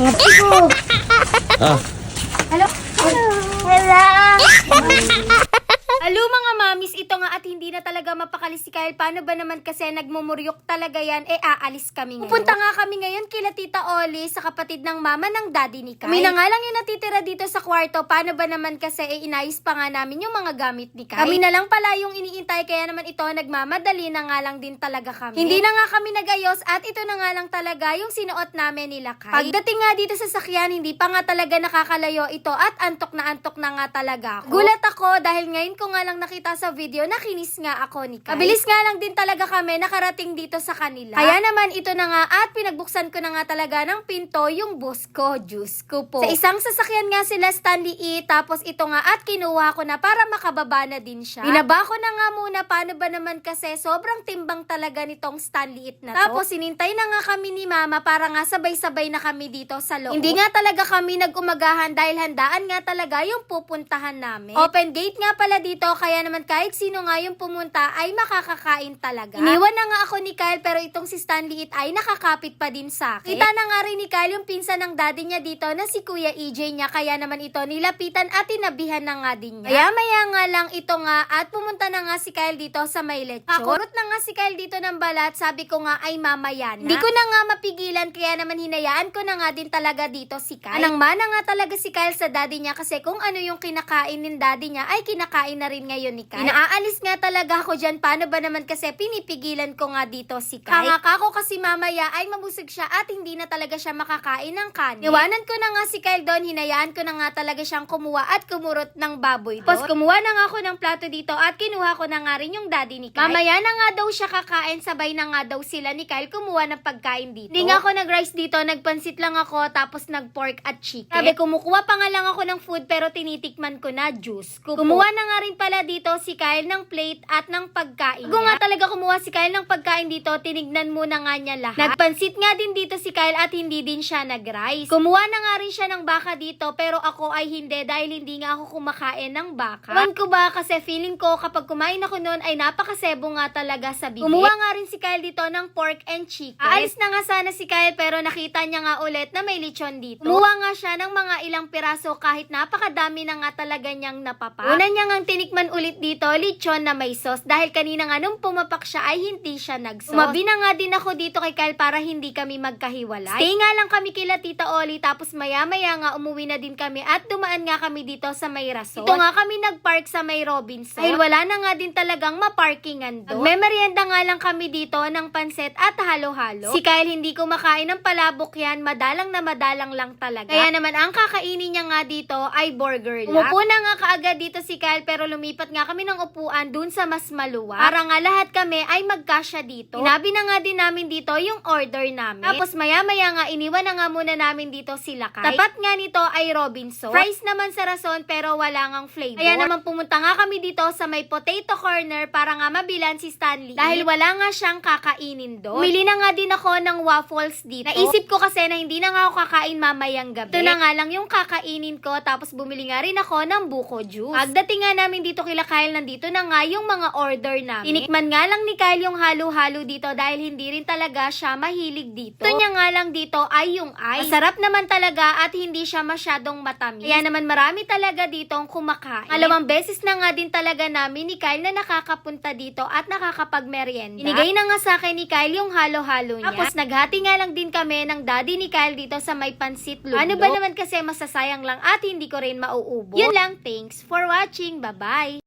Ngati ko. Ah, Hello? Hello? Alo mga mamis, ito nga at hindi na talaga mapakali si Kyle. Paano ba naman kasi nagmumuryok talaga yan, eh aalis kami ngayon. Pupunta nga kami ngayon kila Tita Oli sa kapatid ng mama ng daddy ni Kyle. Kami na nga lang yung natitira dito sa kwarto. Paano ba naman kasi eh inayos pa nga namin yung mga gamit ni Kyle. Kami na lang pala yung iniintay kaya naman ito nagmamadali na nga lang din talaga kami. Hindi na nga kami nagayos at ito na nga lang talaga yung sinuot namin nila Kyle. Pagdating nga dito sa sakyan, hindi pa nga talaga nakakalayo ito at antok na antok na nga talaga ako. Gulat ako dahil ngayon ko nga lang nakita sa video na kinis nga ako ni Kai. Mabilis nga lang din talaga kami nakarating dito sa kanila. Kaya naman ito na nga at pinagbuksan ko na nga talaga ng pinto yung bus ko, juice ko po. Sa isang sasakyan nga sila Stanley E tapos ito nga at kinuha ko na para makababa na din siya. Binaba ko na nga muna paano ba naman kasi sobrang timbang talaga nitong Stanley E na to. Tapos sinintay na nga kami ni mama para nga sabay-sabay na kami dito sa loob. Hindi nga talaga kami nag-umagahan dahil handaan nga talaga yung pupuntahan namin. Open gate nga pala dito kaya naman kahit sino nga yung pumunta ay makakakain talaga. Iniwan na nga ako ni Kyle pero itong si Stanley It ay nakakapit pa din sa akin. Kita na nga rin ni Kyle yung pinsan ng daddy niya dito na si Kuya EJ niya kaya naman ito nilapitan at tinabihan na nga din niya. Kaya maya nga lang ito nga at pumunta na nga si Kyle dito sa may lechon. Kakurot na nga si Kyle dito ng balat sabi ko nga ay mamaya na. Hindi ko na nga mapigilan kaya naman hinayaan ko na nga din talaga dito si Kyle. Anang mana nga talaga si Kyle sa daddy niya kasi kung ano yung kinakain ng daddy niya ay kinakain na rin ngayon ni Kyle. Inaalis nga talaga ako dyan. Paano ba naman kasi pinipigilan ko nga dito si Kyle. Hanga kako kasi mamaya ay mabusog siya at hindi na talaga siya makakain ng kanin. Iwanan ko na nga si Kyle doon. Hinayaan ko na nga talaga siyang kumuha at kumurot ng baboy doon. Tapos kumuha na nga ako ng plato dito at kinuha ko na nga rin yung daddy ni Kyle. Mamaya na nga daw siya kakain. Sabay na nga daw sila ni Kyle kumuha ng pagkain dito. Hindi nga ako nag-rice dito. Nagpansit lang ako tapos nag-pork at chicken. Sabi, kumukuha pa nga lang ako ng food pero tinitikman ko na juice. Kumuha na nga rin pala dito si Kyle ng plate at ng pagkain Kung nga talaga kumuha si Kyle ng pagkain dito, tinignan muna nga niya lahat. Nagpansit nga din dito si Kyle at hindi din siya nag-rice. Kumuha na nga rin siya ng baka dito pero ako ay hindi dahil hindi nga ako kumakain ng baka. Ewan ko ba kasi feeling ko kapag kumain ako noon ay napakasebo nga talaga sa bibig. Kumuha nga rin si Kyle dito ng pork and chicken. Aalis na nga sana si Kyle pero nakita niya nga ulit na may lechon dito. Kumuha nga siya ng mga ilang piraso kahit napakadami na nga talaga niyang napapa. Una niya nga tinikman ulit dito lechon na may sauce dahil kanina nga nung pumapak siya ay hindi siya nag-sauce. Umabi na nga din ako dito kay Kyle para hindi kami magkahiwalay. Stay nga lang kami kila Tita Oli tapos maya-maya nga umuwi na din kami at dumaan nga kami dito sa may rason. Ito nga kami nag-park sa may Robinson. Dahil wala na nga din talagang maparkingan doon. Nagme-merienda nga lang kami dito ng panset at halo-halo. Si Kyle hindi kumakain ng palabok yan, madalang na madalang lang talaga. Kaya naman ang kakainin niya nga dito ay burger lang. Umupo na nga kaagad dito si Kyle pero lumipat nga kami ng upuan dun sa mas maluwag. Para nga lahat kami ay magkasya dito. Inabi na nga din namin dito yung order namin. Tapos maya-maya nga iniwan na nga muna namin dito sila Kyle. Tapat nga nito ay Robinson. Fries naman sa rason pero wala ngang flavor. Kaya naman pumunta nga kami dito sa may potato corner para nga mabilan si Stanley. Dahil wala nga siyang kakainin doon. Umili na nga din ako ng waffles dito. Naisip ko kasi na hindi na nga ako kakain mamayang gabi. Ito na nga lang yung kakainin ko tapos bumili nga rin ako ng buko juice. Pagdating nga namin dito kila Kyle, nandito na nga yung mga order namin. Tinikman nga lang ni Kyle yung halo-halo dito dahil hindi rin talaga siya mahilig dito. Ito niya nga lang dito ay yung ice. Masarap naman talaga at hindi siya masyadong matamis. Kaya naman marami talaga ditong kumakain. Alawang beses na nga din talaga namin ni Kyle na nakakapunta dito at nakakapagmerienda. Inigay na nga sa akin ni Kyle yung halo-halo niya. Tapos naghati nga lang din kami ng daddy ni Kyle dito sa may pansit lulo. Ano ba naman kasi masasayang lang at hindi ko rin mauubos. Yun lang, thanks for watching. Bye-bye!